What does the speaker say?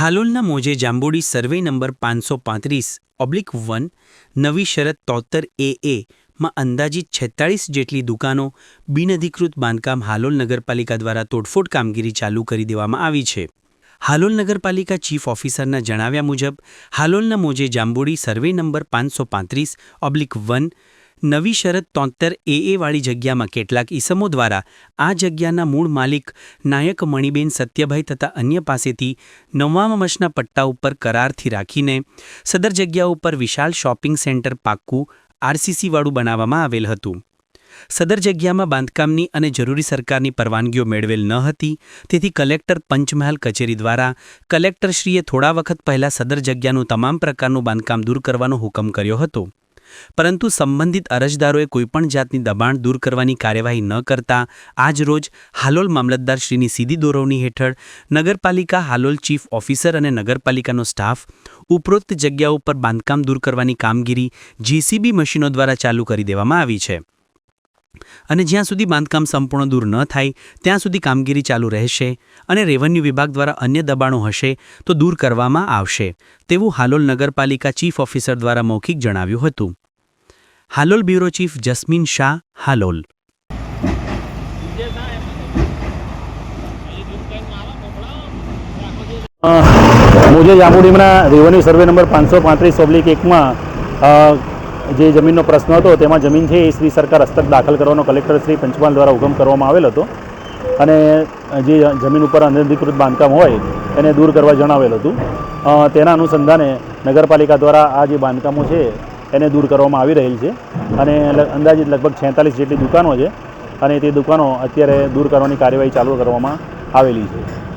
હાલોલના મોજે જાંબુડી survey number પાંચસો પાંત્રીસ, ઓબ્લિક વન, નવી શરત તોતર એ એ માં અંદાજિત છેતાળીસ જેટલી દુકાનો બિનઅધિકૃત બાંધકામ હાલોલ નગરપાલિકા દ્વારા તોડફોડ કામગીરી ચાલુ કરી દેવામાં આવી છે. હાલોલ નગરપાલિકા ચીફ ઓફિસરના જણાવ્યા મુજબ, હાલોલના મોજે જાંબુડી સર્વે નંબર પાંચસો પાંત્રીસ, ઓબ્લિક વન નવી શરત તોતેર એ એ જગ્યામાં કેટલાક ઈસમો દ્વારા આ જગ્યાના મૂળ માલિક નાયક મણિબેન સત્યભાઈ તથા અન્ય પાસેથી નવામમસના પટ્ટા ઉપર કરારથી રાખીને સદર જગ્યા ઉપર વિશાળ શોપિંગ સેન્ટર પાક્કું આરસીસીવાળું બનાવવામાં આવેલ હતું. સદર જગ્યામાં બાંધકામની અને જરૂરી સરકારની પરવાનગીઓ મેળવેલ ન હતી, તેથી કલેક્ટર પંચમહાલ કચેરી દ્વારા કલેક્ટરશ્રીએ થોડા વખત પહેલા સદર જગ્યાનું તમામ પ્રકારનું બાંધકામ દૂર કરવાનો હુકમ કર્યો હતો. પરંતુ સંબંધિત અરજદારોએ કોઈપણ જાતની દબાણ દૂર કરવાની કાર્યવાહી ન કરતા આજ રોજ હાલોલ મામલતદારશ્રીની સીધી દોરવણી હેઠળ નગરપાલિકા હાલોલ ચીફ ઓફિસર અને નગરપાલિકાનો સ્ટાફ ઉપરોક્ત જગ્યા ઉપર બાંધકામ દૂર કરવાની કામગીરી જીસીબી મશીનો દ્વારા ચાલુ કરી દેવામાં આવી છે. અને જ્યાં સુધી બાંધકામ સંપૂર્ણ દૂર ન થાય, ત્યાં સુધી કામગીરી ચાલુ રહેશે અને રેવન્યુ વિભાગ દ્વારા અન્ય દબાણો હશે તો દૂર કરવામાં આવશે, તેવું હાલોલ નગરપાલિકા ચીફ ઓફિસર દ્વારા મૌખિક જણાવ્યું હતું. Halol bureau chief Jasmin Shah, Halol. મોજે જાંબુડીના રેવન્યુ સર્વે નંબર પાંચસો પાંત્રીસ ઓબ્લિક એકમાં જે જમીનનો પ્રશ્ન હતો તેમાં જમીન છે એ શ્રી સરકાર હસ્તક દાખલ કરવાનો કલેક્ટર શ્રી પંચમહાલ દ્વારા હુકમ કરવામાં આવેલ હતો. અને જે જમીન ઉપર અનધિકૃત બાંધકામ હોય એને દૂર કરવા જણાવેલ હતું. તેના અનુસંધાને નગરપાલિકા દ્વારા આ જે બાંધકામો છે એને દૂર કરવામાં આવી રહેલ છે. અને અંદાજિત લગભગ છેતાલીસ જેટલી દુકાનો છે. અને તે દુકાનો અત્યારે દૂર કરવાની કાર્યવાહી ચાલુ કરવામાં આવેલી છે.